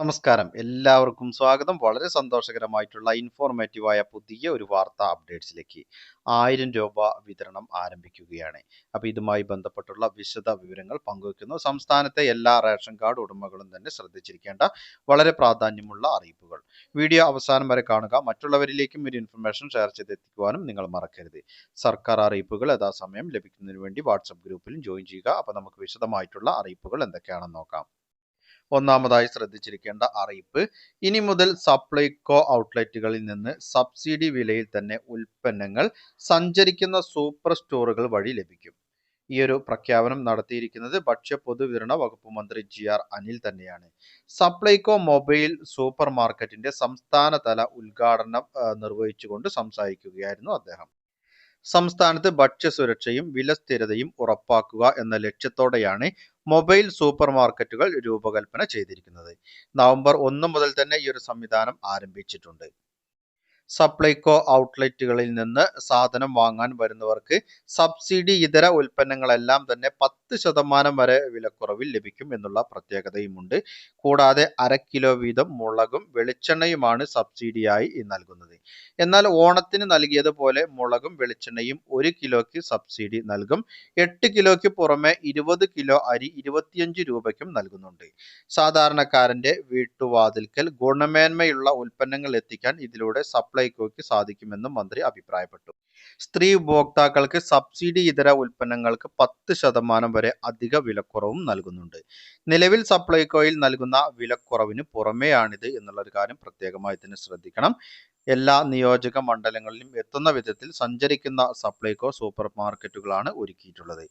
നമസ്കാരം. എല്ലാവർക്കും സ്വാഗതം. വളരെ സന്തോഷകരമായിട്ടുള്ള ഇൻഫോർമേറ്റീവായ പുതിയ ഒരു വാർത്താ അപ്ഡേറ്റ്സിലേക്ക് ആയിരം രൂപ വിതരണം ആരംഭിക്കുകയാണ്. അപ്പോൾ ഇതുമായി ബന്ധപ്പെട്ടുള്ള വിശദ വിവരങ്ങൾ പങ്കുവയ്ക്കുന്നു സംസ്ഥാനത്തെ എല്ലാ റേഷൻ കാർഡ് ഉടമകളും തന്നെ ശ്രദ്ധിച്ചിരിക്കേണ്ട വളരെ പ്രാധാന്യമുള്ള അറിയിപ്പുകൾ. വീഡിയോ അവസാനം വരെ കാണുക. മറ്റുള്ളവരിലേക്കും ഒരു ഇൻഫർമേഷൻ ഷെയർ ചെയ്തെത്തിക്കുവാനും നിങ്ങൾ മറക്കരുത്. സർക്കാർ അറിയിപ്പുകൾ യഥാസമയം ലഭിക്കുന്നതിന് വേണ്ടി വാട്സപ്പ് ഗ്രൂപ്പിലും ജോയിൻ ചെയ്യുക. അപ്പോൾ നമുക്ക് വിശദമായിട്ടുള്ള അറിയിപ്പുകൾ എന്തൊക്കെയാണെന്ന് നോക്കാം. ഒന്നാമതായി ശ്രദ്ധിച്ചിരിക്കേണ്ട അറിയിപ്പ്. ഇനി മുതൽ സപ്ലൈകോ ഔട്ട്ലെറ്റുകളിൽ നിന്ന് സബ്സിഡി വിലയിൽ തന്നെ ഉൽപ്പന്നങ്ങൾ സഞ്ചരിക്കുന്ന സൂപ്പർ സ്റ്റോറുകൾ വഴി ലഭിക്കും. ഈ ഒരു പ്രഖ്യാപനം നടത്തിയിരിക്കുന്നത് ഭക്ഷ്യ പൊതുവിതരണ വകുപ്പ് മന്ത്രി ജി ആർ അനിൽ തന്നെയാണ്. സപ്ലൈകോ മൊബൈൽ സൂപ്പർ മാർക്കറ്റിന്റെ സംസ്ഥാനതല ഉദ്ഘാടനം നിർവഹിച്ചുകൊണ്ട് സംസാരിക്കുകയായിരുന്നു അദ്ദേഹം. സംസ്ഥാനത്ത് ഭക്ഷ്യസുരക്ഷയും വിലസ്ഥിരതയും ഉറപ്പാക്കുക എന്ന ലക്ഷ്യത്തോടെയാണ് മൊബൈൽ സൂപ്പർ മാർക്കറ്റുകൾ രൂപകൽപ്പന ചെയ്തിരിക്കുന്നത്. നവംബർ ഒന്ന് മുതൽ തന്നെ ഈ ഒരു സംവിധാനം ആരംഭിച്ചിട്ടുണ്ട്. സപ്ലൈകോ ഔട്ട്ലെറ്റുകളിൽ നിന്ന് സാധനം വാങ്ങാൻ വരുന്നവർക്ക് സബ്സിഡി ഇതര ഉൽപ്പന്നങ്ങളെല്ലാം തന്നെ പത്ത് ശതമാനം വരെ വിലക്കുറവിൽ ലഭിക്കും എന്നുള്ള പ്രത്യേകതയുമുണ്ട്. കൂടാതെ അര കിലോ വീതം മുളകും വെളിച്ചെണ്ണയുമാണ് സബ്സിഡിയായി നൽകുന്നത്. എന്നാൽ ഓണത്തിന് നൽകിയതുപോലെ മുളകും വെളിച്ചെണ്ണയും ഒരു കിലോയ്ക്ക് സബ്സിഡി നൽകും. എട്ട് കിലോയ്ക്ക് പുറമെ ഇരുപത് കിലോ അരി ഇരുപത്തിയഞ്ച് രൂപയ്ക്കും നൽകുന്നുണ്ട്. സാധാരണക്കാരന്റെ വീട്ടുവാതിൽക്കൽ ഗുണമേന്മയുള്ള ഉൽപ്പന്നങ്ങൾ എത്തിക്കാൻ ഇതിലൂടെ സപ്ലൈകോയ്ക്ക് സാധിക്കുമെന്നും മന്ത്രി അഭിപ്രായപ്പെട്ടു. സ്ത്രീ ഉപഭോക്താക്കൾക്ക് സബ്സിഡി ഇതര ഉൽപ്പന്നങ്ങൾക്ക് പത്ത് ശതമാനം വരെ അധിക വിലക്കുറവും നൽകുന്നുണ്ട്. നിലവിൽ സപ്ലൈകോയിൽ നൽകുന്ന വിലക്കുറവിന് പുറമെയാണിത് എന്നുള്ള ഒരു കാര്യം പ്രത്യേകമായി തന്നെ ശ്രദ്ധിക്കണം. എല്ലാ നിയോജക മണ്ഡലങ്ങളിലും എത്തുന്ന വിധത്തിൽ സഞ്ചരിക്കുന്ന സപ്ലൈകോ സൂപ്പർ മാർക്കറ്റുകളാണ് ഒരുക്കിയിട്ടുള്ളത്.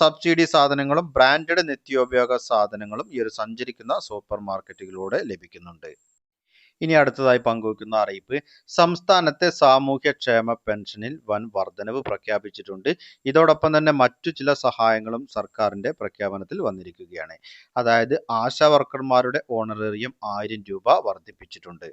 സബ്സിഡി സാധനങ്ങളും ബ്രാൻഡഡ് നിത്യോപയോഗ സാധനങ്ങളും ഈ ഒരു സഞ്ചരിക്കുന്ന സൂപ്പർ മാർക്കറ്റുകളിലൂടെ ലഭിക്കുന്നുണ്ട്. ഇനി അടുത്തതായി പങ്കുവയ്ക്കുന്ന അറിയിപ്പ്. സംസ്ഥാനത്തെ സാമൂഹ്യക്ഷേമ പെൻഷനിൽ വൻ വർധനവ് പ്രഖ്യാപിച്ചിട്ടുണ്ട്. ഇതോടൊപ്പം തന്നെ മറ്റു ചില സഹായങ്ങളും സർക്കാരിന്റെ പ്രഖ്യാപനത്തിൽ വന്നിരിക്കുകയാണ്. അതായത് ആശാ വർക്കർമാരുടെ ഓണറേറിയം ആയിരം രൂപ വർദ്ധിപ്പിച്ചിട്ടുണ്ട്.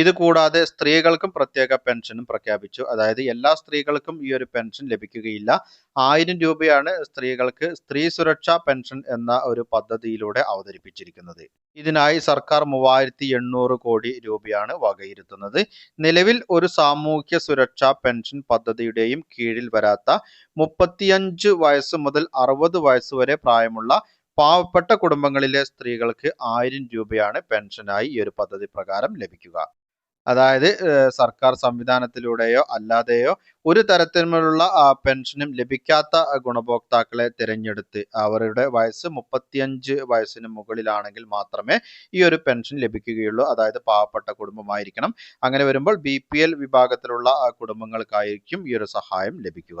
ഇത് കൂടാതെ സ്ത്രീകൾക്കും പ്രത്യേക പെൻഷനും പ്രഖ്യാപിച്ചു. അതായത് എല്ലാ സ്ത്രീകൾക്കും ഈ ഒരു പെൻഷൻ ലഭിക്കുകയില്ല. ആയിരം രൂപയാണ് സ്ത്രീകൾക്ക് സ്ത്രീ സുരക്ഷാ പെൻഷൻ എന്ന ഒരു പദ്ധതിയിലൂടെ അവതരിപ്പിച്ചിരിക്കുന്നത്. ഇതിനായി സർക്കാർ മൂവായിരത്തി എണ്ണൂറ് കോടി രൂപയാണ് വകയിരുത്തുന്നത്. നിലവിൽ ഒരു സാമൂഹ്യ സുരക്ഷാ പെൻഷൻ പദ്ധതിയുടെയും കീഴിൽ വരാത്ത മുപ്പത്തിയഞ്ച് വയസ്സ് മുതൽ അറുപത് വയസ്സ് വരെ പ്രായമുള്ള പാവപ്പെട്ട കുടുംബങ്ങളിലെ സ്ത്രീകൾക്ക് ആയിരം രൂപയാണ് പെൻഷനായി ഈ ഒരു പദ്ധതി പ്രകാരം ലഭിക്കുക. അതായത് സർക്കാർ സംവിധാനത്തിലൂടെയോ അല്ലാതെയോ ഒരു തരത്തിലുള്ള പെൻഷനും ലഭിക്കാത്ത ഗുണഭോക്താക്കളെ തിരഞ്ഞെടുത്ത് അവരുടെ വയസ്സ് മുപ്പത്തിയഞ്ച് വയസ്സിന് മുകളിലാണെങ്കിൽ മാത്രമേ ഈ ഒരു പെൻഷൻ ലഭിക്കുകയുള്ളൂ. അതായത് പാവപ്പെട്ട കുടുംബമായിരിക്കണം. അങ്ങനെ വരുമ്പോൾ ബി വിഭാഗത്തിലുള്ള കുടുംബങ്ങൾക്കായിരിക്കും ഈ ഒരു സഹായം ലഭിക്കുക.